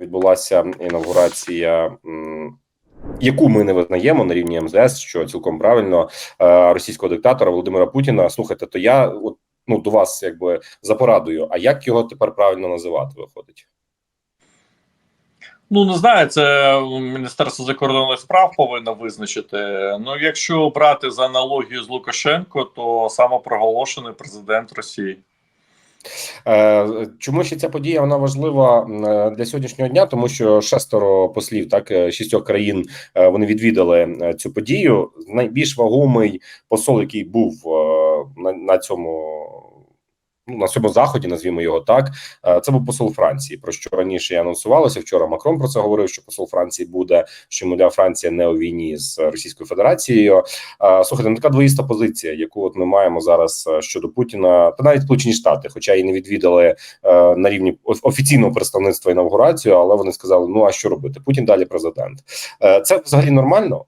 відбулася інаугурація. Яку ми не визнаємо на рівні МЗС, що цілком правильно е, російського диктатора Володимира Путіна. Слухайте, то я от ну до вас якби за порадою. А як його тепер правильно називати? Виходить? Ну не знаю, це Міністерство закордонних справ повинно визначити. Ну, якщо брати за аналогію з Лукашенко, то самопроголошений президент Росії. Е, Чому ще ця подія вона важлива е, для сьогоднішнього дня? Тому що шестеро послів, так е, шістьох країн, вони відвідали цю подію. Найбільш вагомий посол, який був на, на цьому. Ну, на цьому заході, назвімо його так. е, Це був посол Франції. Про що раніше і анонсувалося. Вчора Макрон про це говорив. Що посол Франції буде, що мовляв, Франція не у війні з Російською Федерацією. Е, Слухайте, ну така двоїста позиція, яку от ми маємо зараз е, щодо Путіна, та навіть Сполучені Штати, хоча і не відвідали на рівні офіційного представництва інавгурацію, але вони сказали: ну а що робити? Путін далі президент. Це взагалі нормально.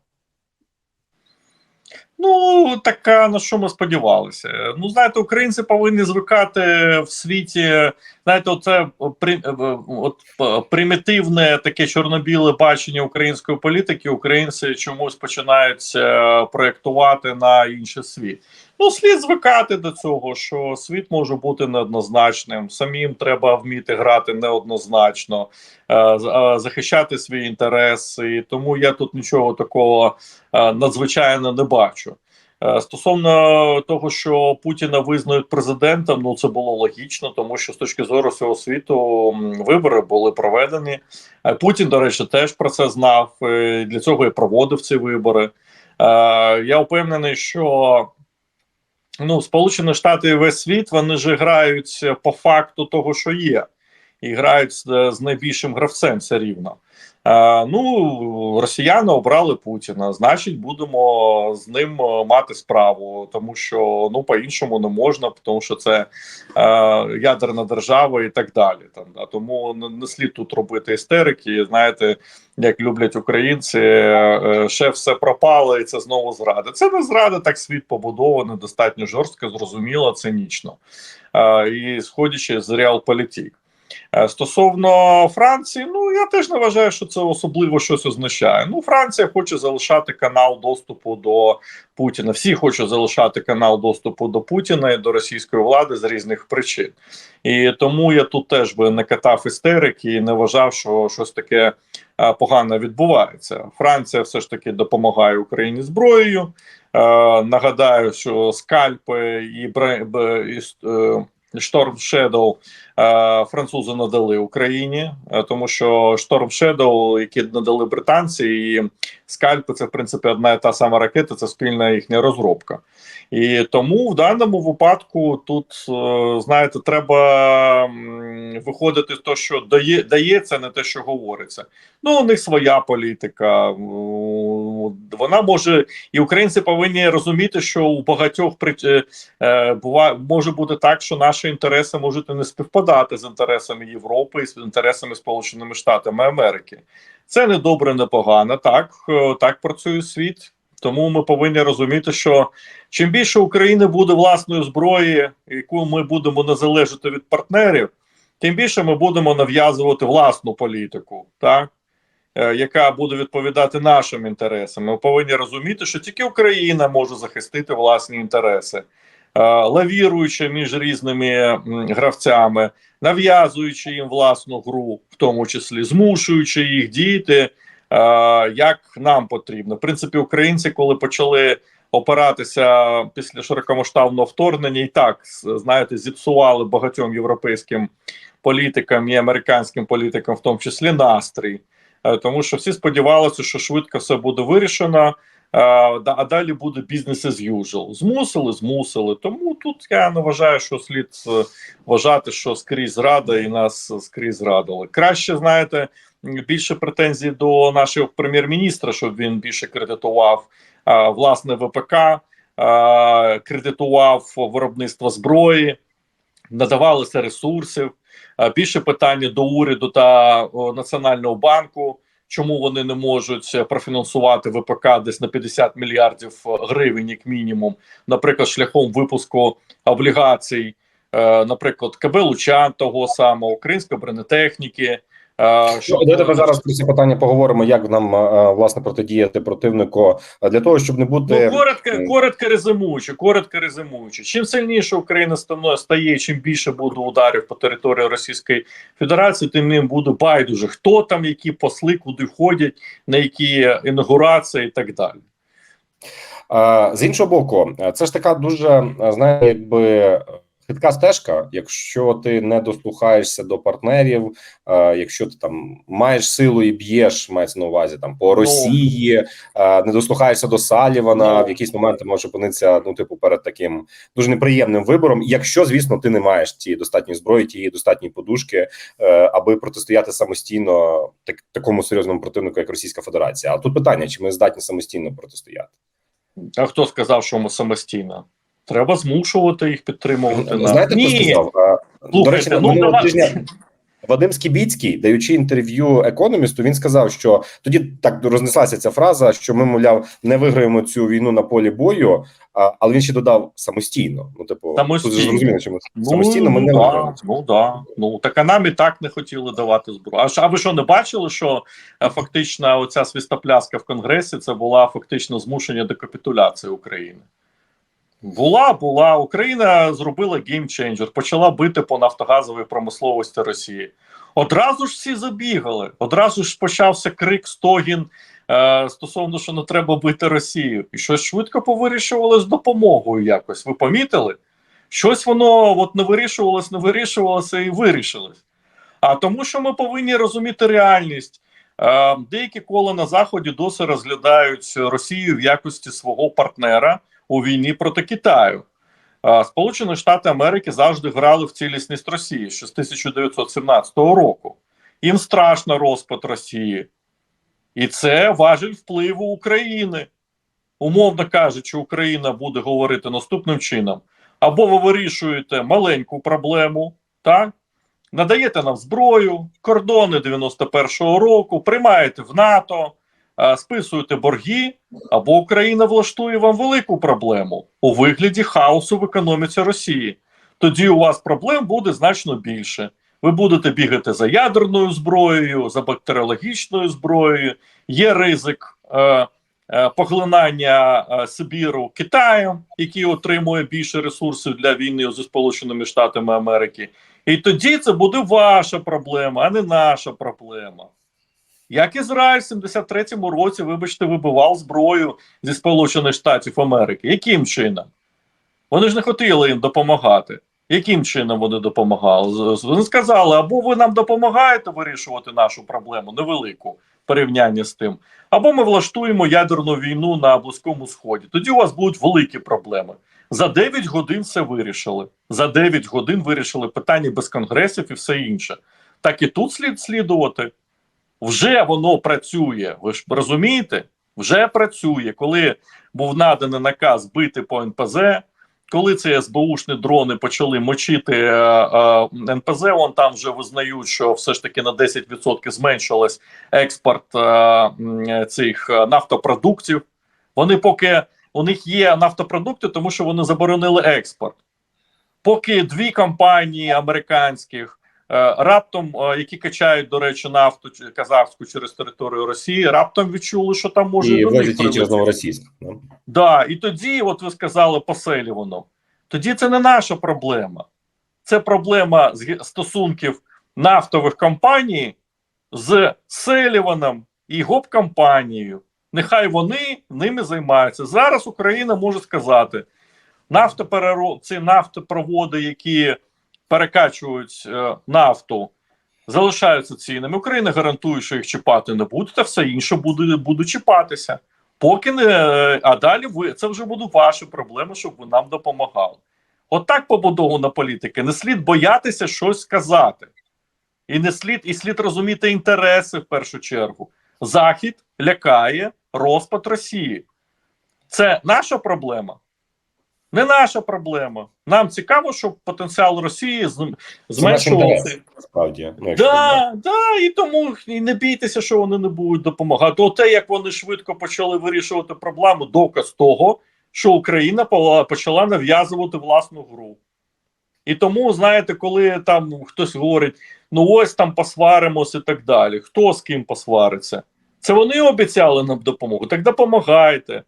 Ну така на що ми сподівалися? Ну знаєте, українці повинні звикати в світі. Знаєте, оце при е, от е, примітивне таке чорно-біле бачення української політики. Українці чомусь починають е, проєктувати на інший світ. Ну, слід звикати до цього, що світ може бути неоднозначним. Самим треба вміти грати неоднозначно, е, е, захищати свої інтереси. Тому я тут нічого такого е, надзвичайно не бачу. Стосовно того, що Путіна визнають президентом, ну це було логічно, тому що з точки зору всього світу вибори були проведені. Путін, до речі, теж про це знав. Для цього і проводив ці вибори. Я впевнений, що ну, Сполучені Штати і весь світ вони ж грають по факту того, що є, і грають з, з найбільшим гравцем все рівно. Е, ну, росіяни обрали Путіна, значить, будемо з ним е, мати справу, тому що ну по-іншому не можна, тому що це е, ядерна держава і так далі. Там да. тому не, слід тут робити істерики. Знаєте, як люблять українці, е, ще все пропало, і це знову зрада. Це не зрада, так світ побудований, достатньо жорстко, зрозуміло, цинічно. Е, і сходячи з реалполітик. Е, Стосовно Франції, ну я теж не вважаю, що це особливо щось означає. Ну, Франція хоче залишати канал доступу до Путіна. Всі хочуть залишати канал доступу до Путіна і до російської влади з різних причин. І тому я тут теж би не катав істерики і не вважав, що щось таке е, погане відбувається. Франція все ж таки допомагає Україні зброєю. Е, нагадаю, що скальпи і, бре- і е, Shadow е, французи надали Україні, е, тому що Storm Shadow, які надали британці, і скальпи це в принципі одна і та сама ракета, це спільна їхня розробка. І тому в даному випадку тут е, знаєте, треба виходити з того, що дає, дається, не те, що говориться. Ну, у них своя політика. Вона може, і українці повинні розуміти, що у багатьох е, е, бува, може бути так, що наші інтереси можуть не співпадати з інтересами Європи і з інтересами Сполученими Штатами Америки. Це не добре, не погано. Так, е, так працює світ. Тому ми повинні розуміти, що чим більше України буде власної зброї, яку ми будемо не залежати від партнерів, тим більше ми будемо нав'язувати власну політику, так яка буде відповідати нашим інтересам. Ми повинні розуміти, що тільки Україна може захистити власні інтереси, е, лавіруючи між різними гравцями, нав'язуючи їм власну гру, в тому числі змушуючи їх діяти, е, як нам потрібно. В принципі, українці, коли почали опиратися після широкомасштабного вторгнення, і так знаєте, зіпсували багатьом європейським політикам і американським політикам, в тому числі настрій. Е, тому що всі сподівалися, що швидко все буде вирішено, е, а далі буде бізнес as usual. Змусили, змусили. Тому тут я не вважаю, що слід е, вважати, що скрізь зрада і нас скрізь зрадили. Краще знаєте, більше претензій до нашого прем'єр-міністра, щоб він більше кредитував власне ВПК, кредитував виробництво зброї, надавалися ресурсів. Е, Більше питання до уряду та Національного банку. Чому вони не можуть е, профінансувати ВПК десь на 50 мільярдів е, гривень, як мінімум, наприклад, шляхом випуску облігацій, наприклад, КБ Лучан того самого, української бронетехніки, Е, Ну, давайте ми зараз про ці питання поговоримо, як нам е, власне протидіяти противнику е, для того, щоб не бути Ну, коротко, Е. коротко резюмуючи, коротко резюмуючи. Чим сильніше Україна стає, чим більше буде ударів по території Російської Федерації, тим їм буде байдуже, хто там, які посли, куди ходять, на які інаугурації і так далі. Е, З іншого боку, е, це ж така дуже е, знаєте, якби хитка стежка. Якщо ти не дослухаєшся до партнерів, е, якщо ти там маєш силу і б'єш, мається на увазі там по Росії, е, не дослухаєшся до Салівана, Ну. в якийсь момент ти можеш опинитися, ну типу, перед таким дуже неприємним вибором. Якщо, звісно, ти не маєш тієї достатньої зброї, тієї достатньої подушки, е, аби протистояти самостійно так, такому серйозному противнику, як Російська Федерація. А тут питання: чи ми здатні самостійно протистояти? А хто сказав, що ми самостійно? Треба змушувати їх підтримувати. нас. Знаєте, хто сказав? До речі, ну, минулого тижня Вадим Скібіцький, даючи інтерв'ю економісту, він сказав, що тоді так рознеслася ця фраза, що ми, мовляв, не виграємо цю війну на полі бою. А, але він ще додав самостійно. Ну, типу, Самостійно. тут зрозуміло, що ми Ну, самостійно ми не да, виграємо. Ну да. Ну так а нам і так не хотіли давати зброю. А, а ви що не бачили, що е, фактично оця свістопляска в Конгресі це була фактично змушення до капітуляції України? Була, була. Україна зробила геймченджер, почала бити по нафтогазовій промисловості Росії. Одразу ж всі забігали. Одразу ж почався крик, стогін е, стосовно, що не треба бити Росію. І щось швидко повирішували з допомогою якось. Ви помітили? Щось воно от не вирішувалось, не вирішувалося і вирішилось. А тому, що ми повинні розуміти реальність. Е, деякі кола на заході досі розглядають Росію в якості свого партнера у війні проти Китаю. Сполучені Штати Америки завжди грали в цілісність Росії ще з 1917 року. Їм страшно розпад Росії. І це важіль впливу України. Умовно кажучи, Україна буде говорити наступним чином: або ви вирішуєте маленьку проблему, так? надаєте нам зброю, кордони 91-го року, приймаєте в НАТО, списуєте борги, або Україна влаштує вам велику проблему у вигляді хаосу в економіці Росії. Тоді у вас проблем буде значно більше. Ви будете бігати за ядерною зброєю, за бактеріологічною зброєю. Є ризик е, е, поглинання е, Сибіру Китаєм, який отримує більше ресурсів для війни зі Сполученими Штатами Америки. І тоді це буде ваша проблема, а не наша проблема. Як Ізраїль в 73-му році, вибачте, вибивав зброю зі Сполучених Штатів Америки. Яким чином? Вони ж не хотіли їм допомагати. Яким чином вони допомагали? Вони сказали, або ви нам допомагаєте вирішувати нашу проблему невелику в порівнянні з тим, або ми влаштуємо ядерну війну на Близькому Сході. Тоді у вас будуть великі проблеми. За 9 годин все вирішили. За 9 годин вирішили питання без конгресів і все інше. Так і тут слід слідувати. Вже воно працює. Ви ж розумієте? Вже працює. Коли був наданий наказ бити по НПЗ, коли ці СБУшні дрони почали мочити е, е, НПЗ, вон там вже визнають, що все ж таки на 10% зменшилось експорт е, цих е, нафтопродуктів. Вони поки у них є нафтопродукти, тому що вони заборонили експорт. Поки дві компанії американських раптом, е, які качають, до речі, нафту казахську через територію Росії, раптом відчули, що там може І до них через. Новоросійськ. Ну. Да, і тоді, от ви сказали по Селівану, тоді це не наша проблема. Це проблема стосунків нафтових компаній з Селіваном і гоп-компанією. Нехай вони ними займаються. Зараз Україна може сказати: нафтопереро... ці нафтопроводи, які перекачують е, нафту, залишаються цінними. Україна гарантує, що їх чіпати не буде, та все інше буде, буде чіпатися. Поки не а далі ви це вже будуть ваші проблеми, щоб ви нам допомагали. Отак побудована політика. Не слід боятися щось сказати, і не слід, і слід розуміти інтереси в першу чергу. Захід лякає розпад Росії. Це наша проблема. Не наша проблема. Нам цікаво, щоб потенціал Росії зменшувався. насправді. Ну. Да, да, і тому і не бійтеся, що вони не будуть допомагати. Оте, як вони швидко почали вирішувати проблему, доказ того, що Україна почала нав'язувати власну гру. І тому, знаєте, коли там хтось говорить, ну ось там посваримось і так далі. Хто з ким посвариться? Це вони обіцяли нам допомогу. Так допомагайте.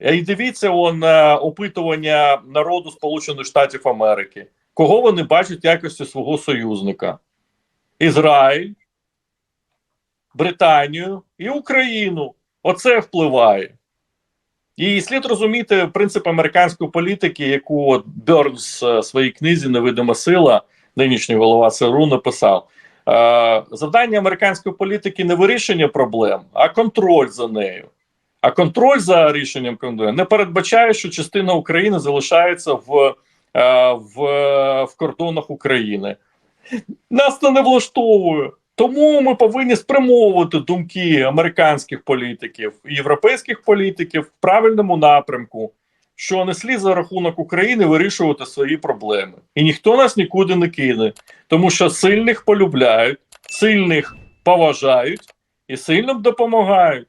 І дивіться он е, опитування народу Сполучених Штатів Америки. Кого вони бачать в якості свого союзника? Ізраїль, Британію і Україну. Оце впливає. І слід розуміти принцип американської політики, яку от Бернс в своїй книзі Невидима сила, нинішній голова ЦРУ, написав. Е, завдання американської політики не вирішення проблем, а контроль за нею. А контроль за рішенням контролю не передбачає, що частина України залишається в, е, в, в кордонах України. Нас це не влаштовує. Тому ми повинні спрямовувати думки американських політиків і європейських політиків в правильному напрямку, що не слід за рахунок України вирішувати свої проблеми. І ніхто нас нікуди не кине, тому що сильних полюбляють, сильних поважають і сильним допомагають.